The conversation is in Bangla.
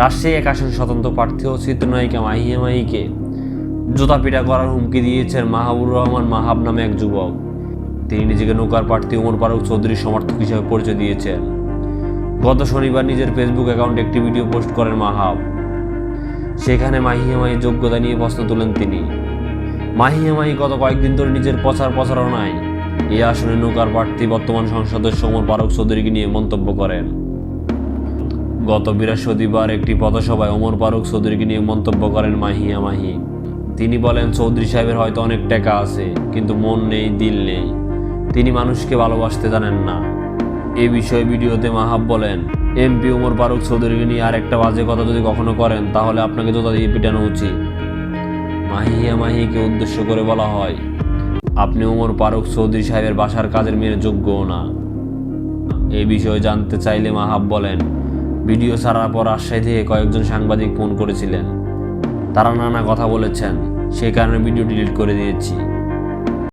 রাজশাহী এক আসন স্বতন্ত্র প্রার্থী ও চিত্রনায়িকা মাহিয়া মাহিকে জোতা পিটা করার হুমকি দিয়েছেন মাহাবুর রহমান মাহাব নামে এক যুবক। তিনি নিজেকে নৌকার প্রার্থী ওমর ফারুক চৌধুরীর সমর্থক হিসেবে পরিচয় দিয়েছেন। গত শনিবার নিজের ফেসবুক অ্যাকাউন্টে একটি ভিডিও পোস্ট করেন মাহাব। সেখানে মাহিয়া মাহি যোগ্যতা নিয়ে প্রশ্ন তোলেন তিনি। মাহিয়া মাহি গত কয়েকদিন ধরে নিজের প্রচার প্রচারণায় এই আসনে নৌকার প্রার্থী বর্তমান সংসদের ওমর ফারুক চৌধুরীকে নিয়ে মন্তব্য করেন। গত বৃহস্পতিবার একটি পথসভায় ওমর ফারুক চৌধুরীকে নিয়ে মন্তব্য করেন মাহিয়া মাহি। তিনি বলেন, চৌধুরী সাহেবের হয়তো অনেক টাকা আছে, কিন্তু মন নেই, দিল নেই। তিনি মানুষকে ভালোবাসতে জানেন না। এ বিষয়ে ভিডিওতে মাহাব বলেন এমপি ওমর ফারুক চৌধুরীকে নিয়ে আরেকটা বাজে কথা যদি কখনো করেন, তাহলে আপনাকে জোতা দিয়ে পিটানো উচিত। মাহিয়া মাহিকে উদ্দেশ্য করে বলা হয়, আপনি ওমর ফারুক চৌধুরী সাহেবের বাসার কাজের মেয়ের যোগ্যও না। এ বিষয়ে জানতে চাইলে মাহাব বলেন ভিডিও ছাড়ার পর রাজশাহী থেকে কয়েকজন সাংবাদিক ফোন করেছিলেন। তারা নানা কথা বলেছেন সেই কারণে ভিডিও ডিলিট করে দিয়েছি।